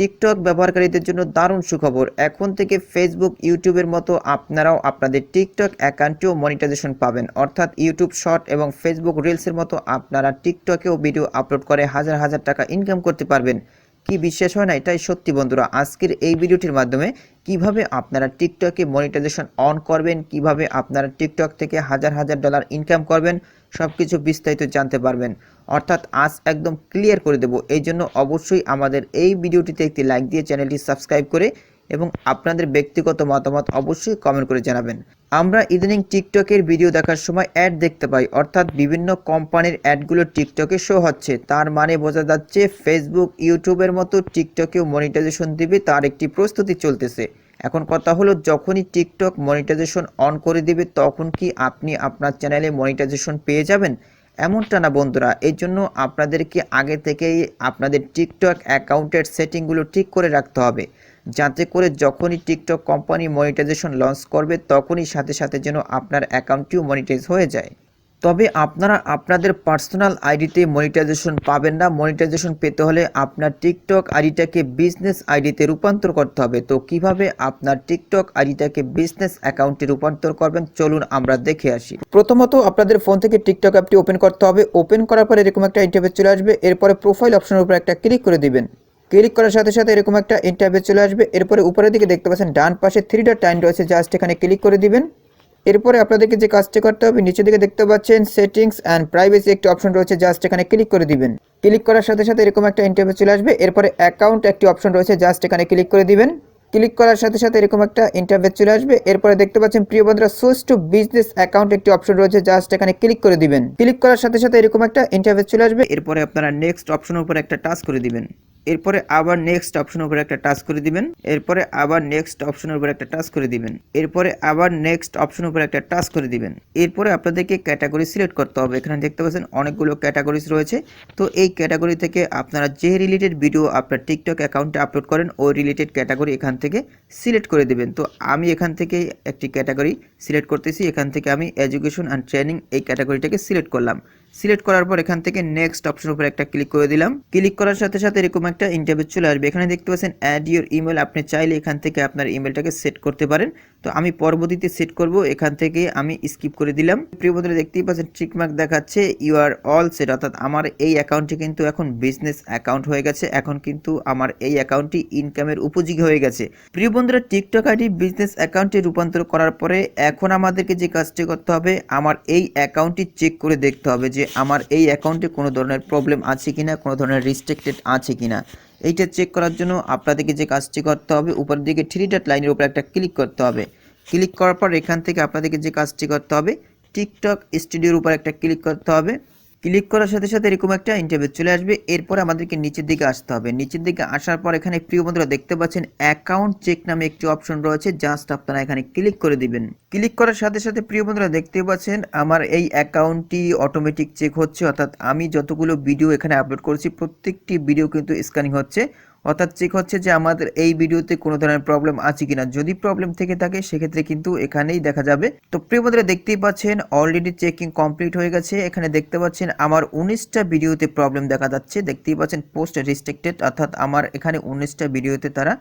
TikTok ব্যবহারকারীদের জন্য দারুণ সুখবর। এখন থেকে ফেসবুক ইউটিউবের মতো আপনারাও আপনাদের টিকটক অ্যাকাউন্টেও মনিটাইজেশন পাবেন। অর্থাৎ ইউটিউব শর্ট এবং ফেসবুক রিলসের মতো আপনারা টিকটকেও ভিডিও আপলোড করে হাজার হাজার টাকা ইনকাম করতে পারবেন। কি বিশ্বাস হয় না? এটাই সত্যি বন্ধুরা। আজকের এই ভিডিওটির মাধ্যমে কীভাবে আপনারা টিকটকে মনিটাইজেশন অন করবেন, কীভাবে আপনারা টিকটক থেকে হাজার হাজার ডলার ইনকাম করবেন সব কিছু বিস্তারিত জানতে পারবেন। অর্থাৎ আজ একদম ক্লিয়ার করে দেব। এই জন্য অবশ্যই আমাদের এই ভিডিওটিতে একটি লাইক দিয়ে চ্যানেলটি সাবস্ক্রাইব করে এবং আপনাদের ব্যক্তিগত মতামত অবশ্যই কমেন্ট করে জানাবেন। আমরা ইদানিং টিকটকের ভিডিও দেখার সময় অ্যাড দেখতে পাই। অর্থাৎ বিভিন্ন কোম্পানির অ্যাডগুলো টিকটকে শো হচ্ছে। তার মানে বোঝা যাচ্ছে ফেসবুক ইউটিউবের মতো টিকটকেও মনিটাইজেশন দিবে, তার একটি প্রস্তুতি চলতেছে। এখন কথা হলো, যখনই টিকটক মনিটাইজেশন অন করে দিবে, তখন কি আপনি আপনার চ্যানেলে মনিটাইজেশন পেয়ে যাবেন? এমনটা না বন্ধুরা এই জন্য আপনাদেরকে আগে থেকেই আপনাদের টিকটক অ্যাকাউন্টের সেটিংগুলো ঠিক করে রাখতে হবে। যাতে করে যখনই টিকটক কোম্পানি মনিটাইজেশন লঞ্চ করবে, তখনই সাথে সাথে যেন আপনার অ্যাকাউন্টটিও মনিটাইজ হয়ে যায়। তবে আপনারা, আপনাদের পার্সোনাল আইডিতে মনিটাইজেশন পাবেন না। মনিটাইজেশন পেতে হলে আপনার টিকটক আইডিটাকে বিজনেস আইডিতে রূপান্তর করতে হবে। তো কীভাবে আপনার টিকটক আইডিটাকে বিজনেস অ্যাকাউন্টে রূপান্তর করবেন? চলুন আমরা দেখে আসি। প্রথমত আপনাদের ফোন থেকে টিকটক অ্যাপটি ওপেন করতে হবে। ওপেন করার পর এরকম একটা ইন্টারভেস চলে আসবে। এরপরে প্রোফাইল অপশনের উপর একটা ক্লিক করে দিবেন। ক্লিক করার সাথে সাথে এরকম একটা ইন্টারভেস চলে আসবে। এরপরে উপরের দিকে দেখতে পাচ্ছেন, ডান পাশে থ্রি ডট টাইম রয়েছে। জাস্ট এখানে ক্লিক করে দিবেন। এরপরে আপনাদেরকে যে কাজটি করতে হবে নিচে দিকে দেখতে পাচ্ছেন সেটিংস অ্যান্ড প্রাইভেসি একটি অপশন রয়েছে জাস্ট এখানে ক্লিক করে দিবেন। ক্লিক করার সাথে সাথে এরকম একটা ইন্টারভিউ চলে আসবে। এরপরে অ্যাকাউন্ট একটি অপশন রয়েছে জাস্ট এখানে ক্লিক করে দিবেন। ক্লিক করার সাথে সাথে এরকম একটা ইন্টারভিউ চলে আসবে। এরপরে দেখতে পাচ্ছেন, প্রিয় বন্ধুরা সুইচ টু বিজনেস অ্যাকাউন্ট একটি অপশন রয়েছে জাস্ট এখানে ক্লিক করে দিবেন। ক্লিক করার সাথে সাথে এরকম একটা ইন্টারভিউ চলে আসবে। এরপরে আপনারা নেক্সট অপশনের উপর একটা টাচ করে দিবেন। এরপরে আবার নেক্সট অপশনের উপর একটা টাচ করে দিবেন। এরপরে আবার নেক্সট অপশনের উপর একটা টাচ করে দিবেন। এরপরে আবার নেক্সট অপশনের উপর একটা টাচ করে দিবেন। এরপরে আপনাদেরকে ক্যাটাগরি সিলেক্ট করতে হবে। এখানে দেখতে পাচ্ছেন, অনেকগুলো ক্যাটাগরিজ রয়েছে। তো এই ক্যাটাগরি থেকে আপনারা যে রিলেটেড ভিডিও আপনার টিকটক অ্যাকাউন্টে আপলোড করেন, ওই রিলেটেড ক্যাটাগরি এখান থেকে সিলেক্ট করে দেবেন। তো আমি এখান থেকে একটি ক্যাটাগরি সিলেক্ট করতেছি। এখান থেকে আমি এডুকেশন অ্যান্ড ট্রেনিং এই ক্যাটাগরিটাকে সিলেক্ট করলাম। সিলেক্ট করার পর এখান থেকে নেক্সট অপশনের উপর একটা ক্লিক করে দিলাম। ক্লিক করার সাথে সাথে এরকম একটা ইন্টারভিউ চলে আসবে। এখানে দেখতে পাচ্ছেন অ্যাড ইউর ইমেল আপনি চাইলে এখান থেকে আপনার ইমেলটাকে সেট করতে পারেন। তো আমি পরবর্তীতে সেট করব। এখান থেকে আমি স্কিপ করে দিলাম। প্রিয় বন্ধুরা, দেখতেই পাচ্ছেন ট্রিকমার্ক দেখাচ্ছে ইউ আর অল সেট অর্থাৎ আমার এই অ্যাকাউন্টটি কিন্তু এখন বিজনেস অ্যাকাউন্ট হয়ে গেছে। এখন কিন্তু আমার এই অ্যাকাউন্টটি ইনকামের উপযোগী হয়ে গেছে। প্রিয় বন্ধুরা টিকটক আইডি বিজনেস অ্যাকাউন্টে রূপান্তর করার পরে এখন আমাদেরকে যে কাজটি করতে হবে, আমার এই অ্যাকাউন্টটি চেক করে দেখতে হবে যে আমার এই অ্যাকাউন্টে কোনো ধরনের প্রবলেম আছে কিনা, কোনো ধরনের রিস্ট্রিক্টেড আছে কিনা। এইটা চেক করার জন্য আপনাদেরকে যে কাজটি করতে হবে, উপরের দিকে থ্রি ডট লাইনের উপর একটা ক্লিক করতে হবে। ক্লিক করার পর এখান থেকে আপনাদেরকে যে কাজটি করতে হবে টিকটক স্টুডিওর উপর একটা ক্লিক করতে হবে। ক্লিক করার সাথে সাথে এরকম একটা ইন্টারভিউ চলে আসবে। এরপর আমাদেরকে নিচের দিকে আসতে হবে। নিচের দিকে আসার পর এখানে প্রিয় বন্ধুরা দেখতে পাচ্ছেন অ্যাকাউন্ট চেক নামে একটি অপশন রয়েছে। জাস্ট আপনারা এখানে ক্লিক করে দিবেন। ক্লিক করার সাথে সাথে প্রিয় বন্ধুরা দেখতে পাচ্ছেন, আমার এই অ্যাকাউন্টটি অটোমেটিক চেক হচ্ছে। অর্থাৎ আমি যতগুলো ভিডিও এখানে আপলোড করেছি, প্রত্যেকটি ভিডিও কিন্তু স্ক্যানিং হচ্ছে। অর্থাৎ চেক হচ্ছে যে আমাদের এই ভিডিওতে কোনো ধরনের প্রবলেম আছে কিনা। যদি প্রবলেম থেকে থাকে, সেক্ষেত্রে কিন্তু এখানেই দেখা যাবে। তো প্রিয় বন্ধুরা, দেখতেই পাচ্ছেন অলরেডি চেকিং কমপ্লিট হয়ে গেছে। এখানে দেখতে পাচ্ছেন, আমার উনিশটা ভিডিওতে প্রবলেম দেখা যাচ্ছে। দেখতেই পাচ্ছেন পোস্ট রিস্ট্রিক্টেড অর্থাৎ আমার এখানে উনিশটা ভিডিওতে তারা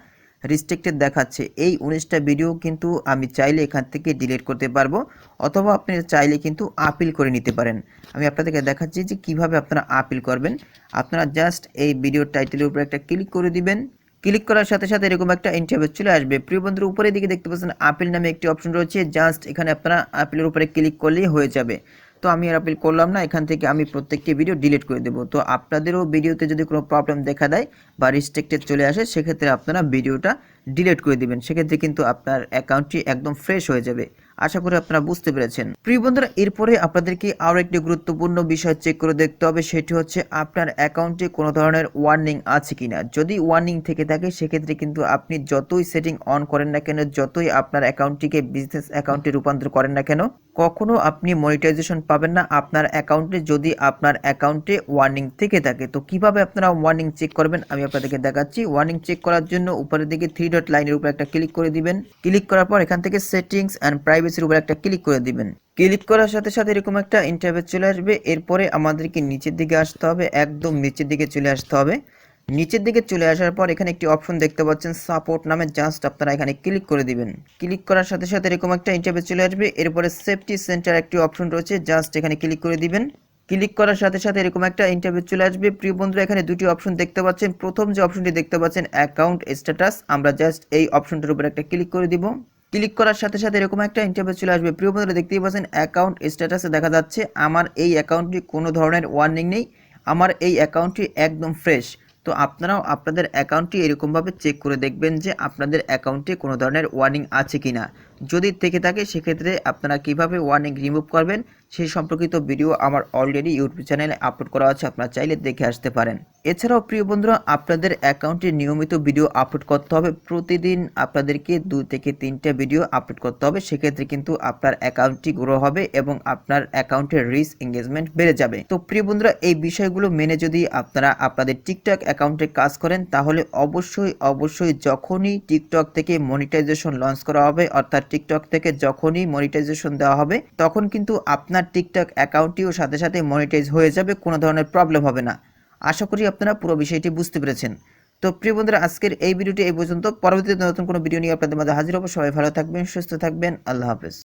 রিস্ট্রিক্টেড দেখাচ্ছে। এই উনিশটা ভিডিও কিন্তু আমি চাইলে এখান থেকে ডিলিট করতে পারব, অথবা আপনি চাইলে কিন্তু আপিল করে নিতে পারেন। আমি আপনাদেরকে দেখাচ্ছি যে কীভাবে আপনারা আপিল করবেন। আপনারা জাস্ট এই ভিডিওর টাইটেলের উপরে একটা ক্লিক করে দিবেন। ক্লিক করার সাথে সাথে এরকম একটা ইন্টারভিউ চলে আসবে। প্রিয় বন্ধুর, উপরের দিকে দেখতে পাচ্ছেন আপিল নামে একটি অপশন রয়েছে। জাস্ট এখানে আপনারা আপিলের উপরে ক্লিক করলেই হয়ে যাবে। তো আমি আর আপিল করলাম না, এখান থেকে আমি প্রত্যেকটি ভিডিও ডিলিট করে দেবো। তো আপনাদেরও ভিডিওতে যদি কোনো প্রবলেম দেখা দেয় বা রিস্ট্রিক্টেড চলে আসে, সেক্ষেত্রে আপনারা ভিডিওটা ডিলিট করে দেবেন। সেক্ষেত্রে কিন্তু আপনার অ্যাকাউন্টটি একদম ফ্রেশ হয়ে যাবে। আশা করি আপনারা বুঝতে পেরেছেন। প্রিয় বন্ধুরা, এরপরে আপনাদেরকে আরও একটি গুরুত্বপূর্ণ বিষয় চেক করে দেখতে হবে, সেটি হচ্ছে আপনার অ্যাকাউন্টে কোনো ধরনের ওয়ার্নিং আছে কিনা। যদি ওয়ার্নিং থেকে থাকে, সেক্ষেত্রে কিন্তু আপনি যতই সেটিং অন করেন না কেন, যতই আপনার অ্যাকাউন্টটিকে বিজনেস অ্যাকাউন্টে রূপান্তর করেন না কেন, কখনো আপনি মনিটাইজেশন পাবেন না। আপনার অ্যাকাউন্টে যদি আপনার অ্যাকাউন্টে ওয়ার্নিং থেকে থাকে, তো কীভাবে আপনারা ওয়ার্নিং চেক করবেন? আমি আপনাদেরকে দেখাচ্ছি। ওয়ার্নিং চেক করার জন্য উপরের দিকে থ্রি ডট লাইনের উপর একটা ক্লিক করে দিবেন। ক্লিক করার পর এখান থেকে সেটিংস অ্যান্ড প্রাইভেসির উপর একটা ক্লিক করে দিবেন। ক্লিক করার সাথে সাথে এরকম একটা ইন্টারভিউ চলে আসবে। এরপরে আমাদেরকে নিচের দিকে আসতে হবে, একদম নিচের দিকে চলে আসতে হবে। নিচের দিকে চলে আসার পর এখানে একটি অপশন দেখতে পাচ্ছেন সাপোর্ট নামে জাস্ট আপনারা এখানে ক্লিক করে দিবেন। ক্লিক করার সাথে সাথে এরকম একটা ইন্টারভিউ চলে আসবে। এরপরে সেফটি সেন্টার একটি অপশন রয়েছে জাস্ট এখানে ক্লিক করে দিবেন। ক্লিক করার সাথে সাথে এরকম একটা ইন্টারভিউ চলে আসবে। প্রিয় বন্ধুরা, এখানে দুটি অপশন দেখতে পাচ্ছেন। প্রথম যে অপশনটি দেখতে পাচ্ছেন অ্যাকাউন্ট স্ট্যাটাস আমরা জাস্ট এই অপশনটার উপর একটা ক্লিক করে দিব। ক্লিক করার সাথে সাথে এরকম একটা ইন্টারভিউ চলে আসবে। প্রিয় বন্ধুরা, দেখতেই পাচ্ছেন অ্যাকাউন্ট স্ট্যাটাসে দেখা যাচ্ছে, আমার এই অ্যাকাউন্টটি কোনো ধরনের ওয়ার্নিং নেই। আমার এই অ্যাকাউন্টটি একদম ফ্রেশ তো আপনারাও আপনাদের অ্যাকাউন্টটি এরকমভাবে চেক করে দেখবেন যে আপনাদের অ্যাকাউন্টে কোনো ধরনের ওয়ার্নিং আছে কি না যদি থেকে থাকে, সেক্ষেত্রে আপনারা কীভাবে ওয়ার্নিং রিমুভ করবেন, সেই সম্পর্কিত ভিডিও আমার অলরেডি ইউটিউব চ্যানেলে আপলোড করা আছে, আপনারা চাইলে দেখে আসতে পারেন। এছাড়াও প্রিয় বন্ধুরা, আপনাদের অ্যাকাউন্টে নিয়মিত ভিডিও আপলোড করতে হবে। প্রতিদিন আপনাদেরকে দুই থেকে তিনটে ভিডিও আপলোড করতে হবে। সেক্ষেত্রে কিন্তু আপনার অ্যাকাউন্টটি গ্রো হবে এবং আপনার অ্যাকাউন্টের রিচ এঙ্গেজমেন্ট বেড়ে যাবে। তো প্রিয় বন্ধুরা, এই বিষয়গুলো মেনে যদি আপনারা আপনাদের টিকটক অ্যাকাউন্টে কাজ করেন, তাহলে অবশ্যই অবশ্যই যখনই টিকটক থেকে মনিটাইজেশন লঞ্চ করা হবে, অর্থাৎ টিকটক থেকে যখনই মনিটাইজেশন দেওয়া হবে, তখন কিন্তু আপনার টিকটক অ্যাকাউন্টটিও সাথে সাথে মনিটাইজ হয়ে যাবে, কোনো ধরনের প্রবলেম হবে না। আশা করি আপনারা পুরো বিষয়টি বুঝতে পেরেছেন। তো প্রিয় বন্ধুরা, আজকের এই ভিডিওটি এই পর্যন্ত। পরবর্তীতে নতুন কোনো ভিডিও নিয়ে আপনাদের মাঝে হাজির হব। সবাই ভালো থাকবেন, সুস্থ থাকবেন। আল্লাহ হাফেজ।